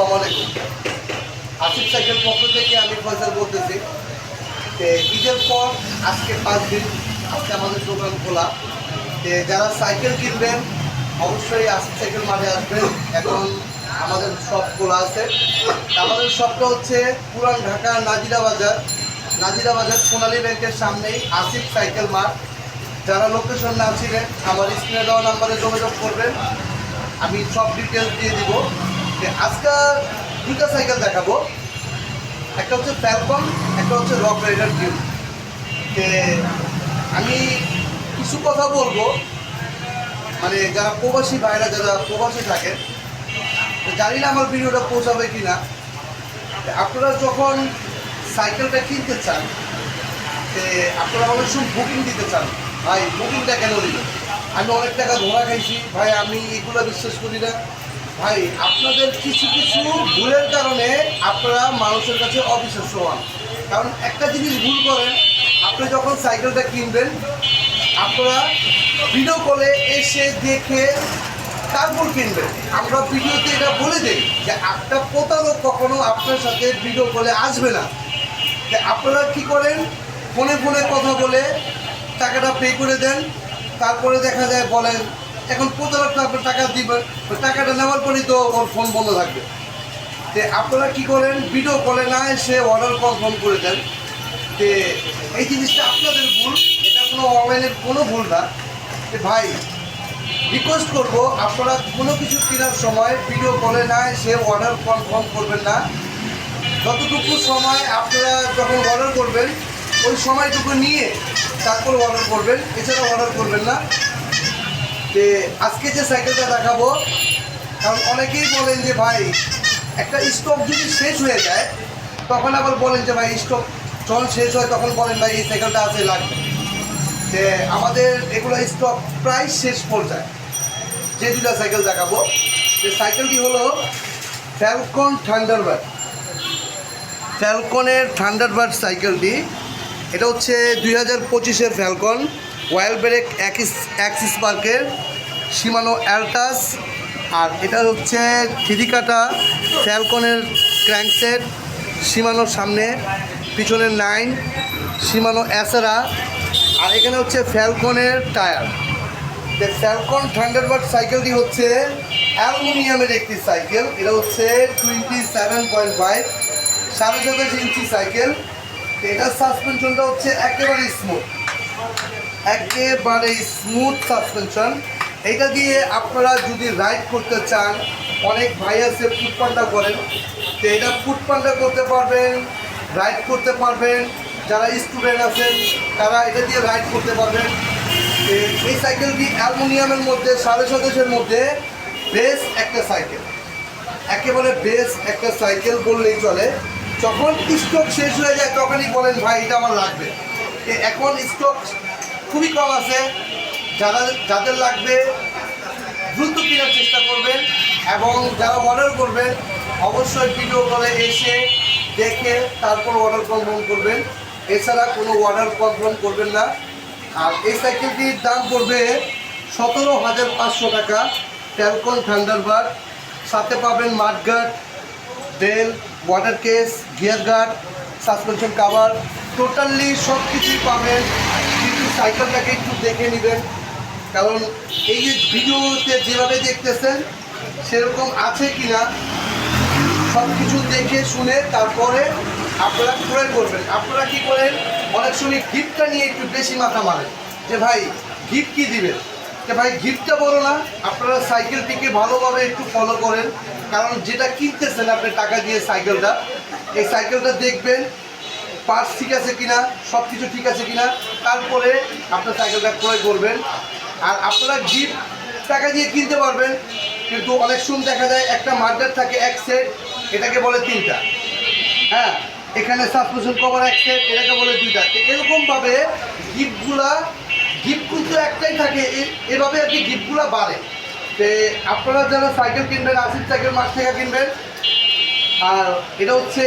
আসসালামু আলাইকুম আসিফ সাইকেল পক্ষ থেকে আমি ফয়সাল বলতেছি তে ঈদের পর আজকে পাঁচ দিন আজকে আমাদের দোকান খোলা। তে যারা সাইকেল কিনবেন, অবশ্যই আসিফ সাইকেল মাঠে আসবেন। এখন আমাদের শপ খোলা আছে। আমাদের শপটা হচ্ছে পুরান ঢাকা নাজিরা বাজার। নাজিরা বাজার সোনালী ব্যাংকের সামনেই আসিফ সাইকেল মাঠ। যারা লোকেশন না ছিলেন আমার স্ক্রিনে দেওয়া নাম্বারে যোগাযোগ করবেন। আমি সব ডিটেলস দিয়ে দিব। আজকে দুটা সাইকেল দেখাবো। একটা হচ্ছে ফ্যালকন একটা হচ্ছে রক রাইডার ডিউ আমি কিছু কথা বলব। মানে যারা প্রবাসী ভাইরা, যারা প্রবাসী থাকেন, তো জানি না আমার ভিডিওটা পৌঁছাবে কি না আপনারা যখন সাইকেলটা কিনতে চান আপনারা অনেক সময় বুকিং দিতে চান। ভাই বুকিংটা কেন দিবেন? আমি অনেক টাকা ধরা খাইছি। ভাই, আমি এগুলো বিশ্বাস করি না। ভাই, আপনাদের কিছু কিছু ভুলের কারণে আপনারা মানুষের কাছে অবিশ্বাস্য হন। কারণ একটা জিনিস ভুল করেন, আপনি যখন সাইকেলটা কিনবেন, আপনারা ভিডিও কলে এসে দেখে তারপর কিনবেন। আমরা ভিডিওতে এটা বলে দিই যে একটা প্রতারক কখনো আপনার সাথে ভিডিও কলে আসবে না। যে আপনারা কি করেন? ফোনে ফোনে কথা বলে টাকাটা পে করে দেন, তারপরে দেখা যায় বলেন এখন প্রতারক তো আপনার টাকা দিবেন টাকাটা নেওয়ার পরেই তো ওর ফোন বন্ধ থাকবে। যে আপনারা কি করেন ভিডিও কলে না এসে অর্ডার কনফার্ম করে দেন। যে এই জিনিসটা আপনাদের ভুল, এটা কোনো অনলাইনের কোনো ভুল না। ভাই রিকোয়েস্ট করব, আপনারা কোনো কিছু কেনার সময় ভিডিও কলে না এসে অর্ডার কনফার্ম করবেন না। যতটুকু সময় আপনারা যখন অর্ডার করবেন, ওই সময়টুকু নিয়ে তারপর অর্ডার করবেন এছাড়া অর্ডার করবেন না। যে আজকে যে সাইকেলটা দেখাবো, কারণ অনেকেই বলেন যে, ভাই, একটা স্টক যদি শেষ হয়ে যায়, তখন আবার বলেন যে, ভাই স্টক যখন শেষ হয়, তখন বলেন, ভাই, এই সাইকেলটা আছে, লাগবে। যে আমাদের এগুলো স্টক প্রায় শেষ পর্যায়ে। যে দুটা সাইকেল দেখাবো। যে সাইকেলটি হলো ফ্যালকন থান্ডারবার্ড ফ্যালকনের থান্ডারবার্ড সাইকেলটি এটা হচ্ছে দুই হাজার পঁচিশের ফ্যালকন ওয়াইল ব্রেক অ্যাক্সিস অ্যাক্সিস পার্কের সীমানো অ্যালটাস আর এটা হচ্ছে থিরিকাটা ফ্যালকনের ক্র্যাঙ্কসেট সীমানোর সামনে পিছনের নাইন সীমানো অ্যাসেরা আর এখানে হচ্ছে ফ্যালকনের টায়ার। ফ্যালকন থান্ডারবার্ড সাইকেলটি হচ্ছে অ্যালুমিনিয়ামের একটি সাইকেল এটা হচ্ছে টোয়েন্টি সেভেন পয়েন্ট ফাইভ সাড়ে সাতাশ ইঞ্চি সাইকেল এটার সাসপেনশনটা হচ্ছে একেবারে স্মুথ একেবারে স্মুথ সাসপেনশন এটা দিয়ে আপনারা যদি রাইড করতে চান, অনেক ভাই আছে ফুটপান্ডা করেন, তো এটা ফুটপান্ডা করতে পারবেন রাইড করতে পারবেন। যারা স্টুডেন্ট আছেন, তারা এটা দিয়ে রাইড করতে পারবেন। এই সাইকেলটি অ্যালুমিনিয়ামের মধ্যে, সাড়ে সাতাশের মধ্যে? বেস্ট একটা সাইকেল একেবারে বেস্ট একটা সাইকেল বললেই চলে। যখন স্টক শেষ হয়ে যায়, তখনই বলেন, ভাই, এটা আমার লাগবে। এখন স্টক খুবই কম আছে। যারা যাদের লাগবে দ্রুত কেনার চেষ্টা করবেন এবং যারা অর্ডার করবেন, অবশ্যই ভিডিও কলে এসে দেখে তারপর অর্ডার কনফার্ম করবেন। এছাড়া কোনো অর্ডার কনফার্ম করবেন না। আর এই সাইকেলটির দাম পড়বে সতেরো হাজার পাঁচশো টাকা। ট্যালকন থান্ডারবার্ড সাথে পাবেন mudguard del water case gear guard suspension cover totally সব কিছুই পাবেন। সাইকেলটাকে একটু দেখে নেবেন। কারণ এই যে ভিডিওতে যেভাবে দেখতেছেন, সেরকম আছে কি না সব কিছু দেখে শুনে তারপরে আপনারা ক্রয় করবেন? আপনারা কি করেন? অনেক সময় গিফটটা নিয়ে একটু বেশি মাথা মারেন। যে ভাই গিফট কি দিবেন? যে ভাই গিফটটা বলো না, আপনারা সাইকেলটিকে ভালোভাবে একটু ফলো করেন। কারণ যেটা কিনতেছেন আপনি টাকা দিয়ে সাইকেলটা, এই সাইকেলটা দেখবেন পার্টস ঠিক আছে কিনা, সব কিছু ঠিক আছে কিনা, তারপরে আপনার সাইকেলটা ক্রয় করবেন। আর আপনারা গিফট টাকা দিয়ে কিনতে পারবেন, কিন্তু অনেক সময় দেখা যায় একটা মার্কেট থাকে এক সেট এটাকে বলে তিনটা। হ্যাঁ এখানে সাসপেনশন কভার এক সেট এটাকে বলে দুইটা। এরকমভাবে গিফটগুলা গিফট কিন্তু একটাই থাকে এভাবে আর কি গিফটগুলো বাড়ে। তো আপনারা যারা সাইকেল কিনবেন আশির সাইকেল মাঠ থেকে কিনবেন, আর এটা হচ্ছে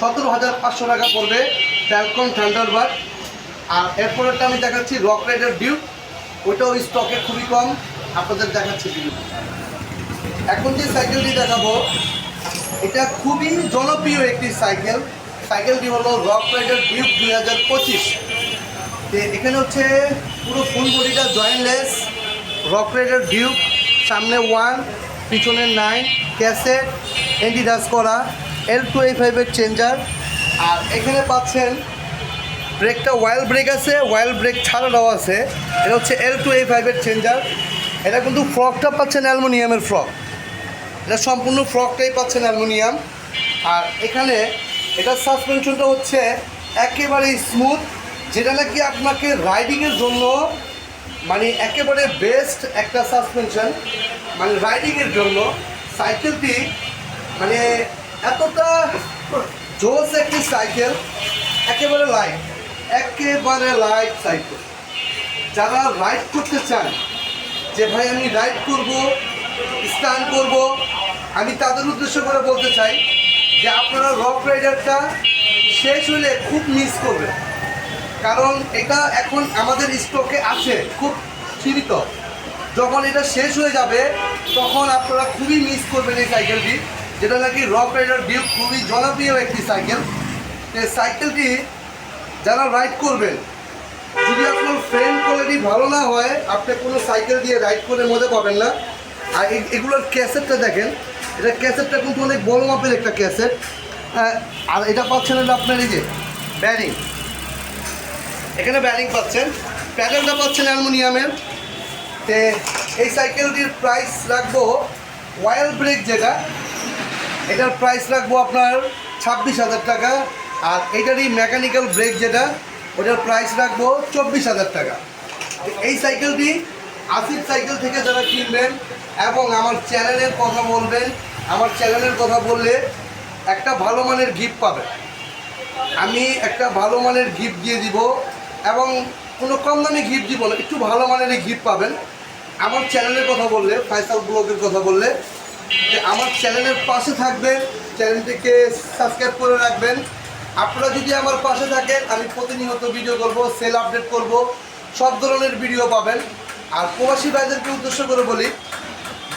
সতেরো হাজার পাঁচশো টাকা পড়বে ফ্যালকন থান্ডারবার্ড আর এরপরেরটা আমি দেখাচ্ছি রক রাইডার ডিউক ওইটাও স্টকে খুবই কম। আপনাদের দেখাচ্ছি এখন যে সাইকেলটি দেখাবো, এটা খুবই জনপ্রিয় একটি সাইকেল সাইকেলটি হলো রক রাইডার ডিউক দুই হাজার পঁচিশ। এখানে হচ্ছে পুরো ফুল বডিটা জয়েন্টলেস রক রাইডার ডিউক সামনে ওয়ান পিছনে নাইন ক্যাসেট এন্টি ডাস করা। এল টু এই ফাইভের চেঞ্জার আর এখানে পাচ্ছেন ব্রেকটা ওয়াইল ব্রেক আছে ওয়াইল ব্রেক ছাড়াটাও আছে। এটা হচ্ছে এল টু এই ফাইভের চেঞ্জার এটা কিন্তু ফ্রকটা পাচ্ছেন অ্যালুমিনিয়ামের ফ্রক এটা সম্পূর্ণ ফ্রকটাই পাচ্ছেন অ্যালুমিনিয়াম। আর এখানে এটার সাসপেনশনটা হচ্ছে একেবারে স্মুথ যেটা নাকি আপনাকে রাইডিংয়ের জন্য মানে একেবারে বেস্ট একটা সাসপেনশন মানে রাইডিংয়ের জন্য। সাইকেলটি মানে এতটা জোস একটি সাইকেল? একেবারে লাইট একেবারে লাইট সাইকেল যারা রাইড করতে চান যে ভাই আমি রাইড করব স্টান করব, আমি তাদের উদ্দেশ্য করে বলতে চাই যে আপনারা রক রাইডারটা শেষ হলে খুব মিস করবেন। কারণ এটা এখন আমাদের স্টকে আছে, খুব সীমিত। যখন এটা শেষ হয়ে যাবে, তখন আপনারা খুবই মিস করবেন এই সাইকেলটি যেটা নাকি রক রাইডার ডিউক খুবই জনপ্রিয় একটি সাইকেল এই সাইকেলটি যারা রাইড করবেন, যদি আপনার ফ্রেন্ড কোয়ালিটি ভালো না হয়, আপনি কোনো সাইকেল দিয়ে রাইড করে মজা পাবেন না। আর এগুলোর ক্যাসেটটা দেখেন, এটা ক্যাসেটটা কিন্তু অনেক বড় মাপের একটা ক্যাসেট আর এটা পাচ্ছেন হলো আপনার এই যে ব্যারিং এখানে ব্যারিং পাচ্ছেন। প্যাডেলটা পাচ্ছেন অ্যালুমিনিয়ামের। তে এই সাইকেলটির প্রাইস রাখব ওয়াইল ব্রেক যেটা। এটার প্রাইস রাখব আপনার ছাব্বিশ হাজার টাকা। আর এটারই মেকানিক্যাল ব্রেক যেটা, ওটার প্রাইস রাখব চব্বিশ হাজার টাকা। এই সাইকেলটি আসিফ সাইকেল থেকে যারা কিনবেন এবং আমার চ্যানেলের কথা বলবেন, আমার চ্যানেলের কথা বললে একটা ভালো মানের গিফট পাবেন। আমি একটা ভালো মানের গিফট দিয়ে দিব এবং কোনো কম দামি গিফট দিব না, একটু ভালো মানের গিফট পাবেন। আমার চ্যানেলের কথা বললে ফাইসাল ব্লগের কথা বললে যে আমার চ্যানেলের পাশে থাকবেন, চ্যানেলটিকে সাবস্ক্রাইব করে রাখবেন। আপনারা যদি আমার পাশে থাকেন, আমি প্রতিনিয়ত ভিডিও করব সেল আপডেট করব, সব ধরনের ভিডিও পাবেন। আর প্রবাসী ভাইদেরকে উদ্দেশ্য করে বলি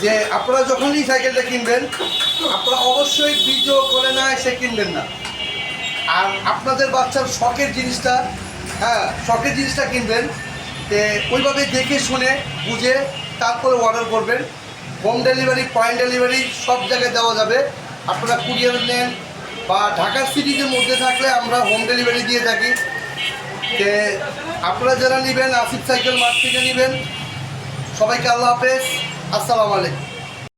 যে, আপনারা যখনই সাইকেলটা কিনবেন, আপনারা অবশ্যই ভিডিও করে না এসে কিনবেন না। আর আপনাদের বাচ্চার শখের জিনিসটা হ্যাঁ শখের জিনিসটা কিনবেন ওইভাবে দেখে শুনে, বুঝে তারপরে অর্ডার করবেন। হোম ডেলিভারি পয়েন্ট ডেলিভারি সব জায়গায় দেওয়া যাবে। আপনারা কুরিয়ার নেন বা ঢাকা সিটির মধ্যে থাকলে আমরা হোম ডেলিভারি দিয়ে থাকি। যে আপনারা যারা নেবেন, আসিফ সাইকেল থেকে নেবেন। সবাইকে আল্লাহ হাফেজ। আসসালামু আলাইকুম।